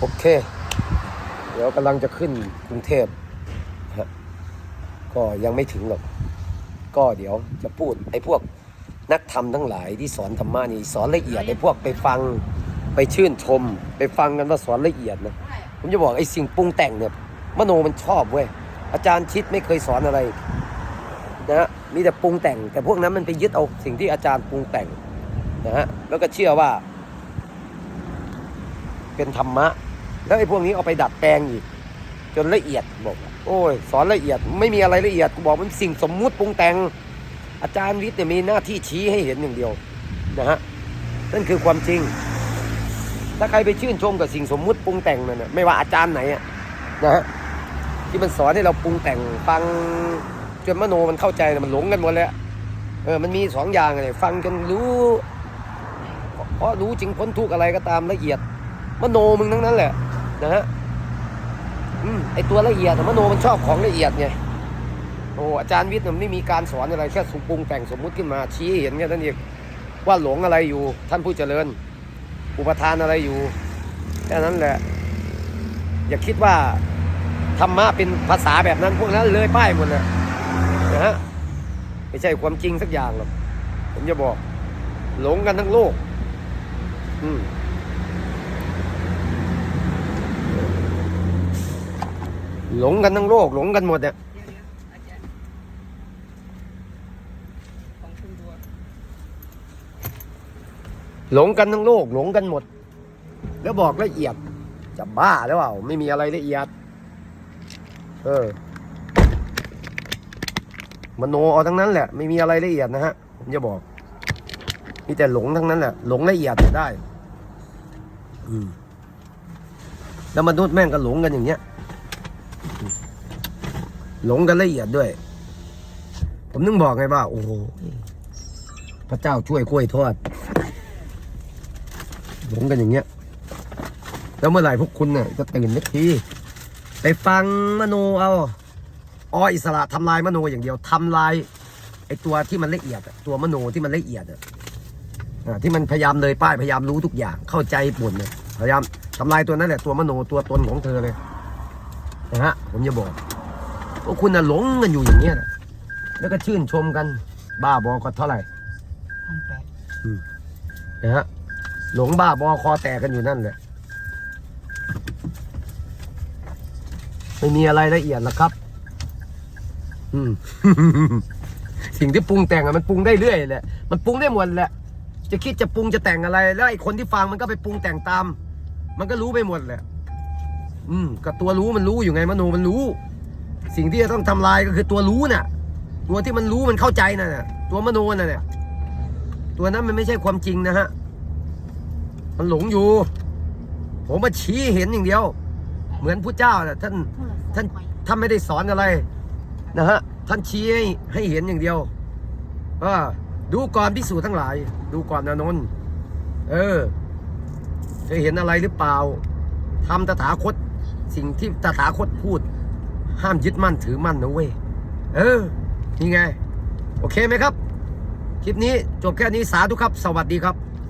โอเค เดี๋ยวกำลังจะขึ้นกรุงเทพฮะก็ยังไม่ถึงหรอก ก็เดี๋ยวจะพูดไอ้พวกนักธรรมทั้งหลายที่สอนธรรมะนี่สอนละเอียดไอ้พวกไปฟังไปชื่นชม ไปฟังกันว่าสอนละเอียดนะผมจะบอกไอ้สิ่งปรุงแต่งเนี่ยมโนมันชอบเว้ยอาจารย์ชิดไม่เคยสอนอะไรนะฮะมีแต่ปรุงแต่ง แต่พวกนั้นมันไปยึดเอาสิ่งที่อาจารย์ปรุงแต่งนะฮะแล้วก็เชื่อว่า เป็นธรรมะ แล้วไอ้พวกนี้เอาไปดัดแปลงอีก จนละเอียดบอก โอ้ย สอนละเอียดไม่มีอะไรละเอียดกูบอกมันสิ่งสมมุติปรุงแต่ง อาจารย์วิทย์เนี่ยมีหน้าที่ชี้ให้เห็นอย่างเดียวนะฮะนั่นคือความจริง ถ้าใครไปชื่นชมกับสิ่งสมมุติปรุงแต่งนั่นนะไม่ว่าอาจารย์ไหนนะฮะที่มันสอนให้เราปรุงแต่งฟังจนมโนมันเข้าใจมันหลงกันหมดเลยอะเออมันมีสองอย่างเลยฟังจนรู้เพราะรู้จริงพ้นทุกอะไรก็ตามละเอียดมโนมึงทั้งนั้นแหละ นะฮะอืมไอตัวละเอียดมโนมันชอบของละเอียดไงโอ้อาจารย์วิทย์มันไม่มีการสอนอะไรแค่สุปรุงแต่งสมมุติขึ้นมาชี้เห็นแค่นั้นเองว่าหลงอะไรอยู่ ท่านผู้เจริญ อุปทานอะไรอยู่แค่นั้นแหละ อย่าคิดว่าธรรมะเป็นภาษาแบบนั้นพวกนั้นเลยป้ายหมดเลยนะฮะไม่ใช่ความจริงสักอย่างหรอกผมจะบอก หลงกันทั้งโลก อืม หลงกันทั้งโลกหลงกันหมดเนี่ยหลงกันทั้งโลกหลงกันหมด แล้วบอกละเอียด จะบ้าหรือเปล่าไม่มีอะไรละเอียด เออมโนเอาทั้งนั้นแหละ ไม่มีอะไรละเอียดนะฮะผมจะบอกมีแต่หลงทั้งนั้นแหละ หลงละเอียดได้ อืมแล้วมนุษย์แม่งก็หลงกันอย่างเงี้ย หลงกันละเอียดด้วย ผมนึงบอกไงว่า โอ้โหพระเจ้าช่วยกล้วยทอด หลงกันอย่างเงี้ย แล้วเมื่อไหร่พวกคุณเนี่ยจะตื่นสักทีไปฟังมโนเอาอ้ออิสระทำลายมโนอย่างเดียวทำลายไอตัวที่มันละเอียดตัวมโนที่มันละเอียดอะที่มันพยายามเลยป้ายพยายามรู้ทุกอย่างเข้าใจปุ่นเนี่ยพยายามทำลายตัวนั้นแหละตัวมโนตัวตนของเธอเลย นะฮะผมจะบอกพวกคุณน่ะหลงกันอยู่อย่างเงี้ยนะแล้วก็ชื่นชมกัน บ้าบอก็เท่าไหร่พันแปดนะฮะหลงบ้าบอคอแตกกันอยู่นั่นแหละไม่มีอะไรละเอียดหรอกครับ อืม สิ่งที่ปรุงแต่งอะมันปรุงได้เรื่อยแหละ มันปรุงได้หมดแหละ จะคิดจะปรุงจะแต่งอะไร แล้วไอ้คนที่ฟังมันก็ไปปรุงแต่งตาม มันก็รู้ไปหมดแหละ อืมกับตัวรู้มันรู้อยู่ไงมโนมันรู้ สิ่งที่จะต้องทำลายก็คือตัวรู้น่ะ ตัวที่มันรู้มันเข้าใจน่ะ ตัวมโนน่ะเนี่ยตัวนั้นมันไม่ใช่ความจริงนะฮะ มันหลงอยู่ ผมมาชี้เห็นอย่างเดียว เหมือนผู้เจ้าน่ะท่านท่านท่านไม่ได้สอนอะไร นะฮะ ท่านชี้ให้ให้เห็นอย่างเดียวว่าดูก่อนพิสูจน์ทั้งหลาย ดูก่อนนะนนท์เออจะเห็นอะไรหรือเปล่าทำตถาคต สิ่งที่ตถาคตพูด ห้ามยึดมั่นถือมั่นนะเว้ย เออ นี่ไง โอเคไหมครับ คลิปนี้จบแค่นี้สาธุครับ สวัสดีครับ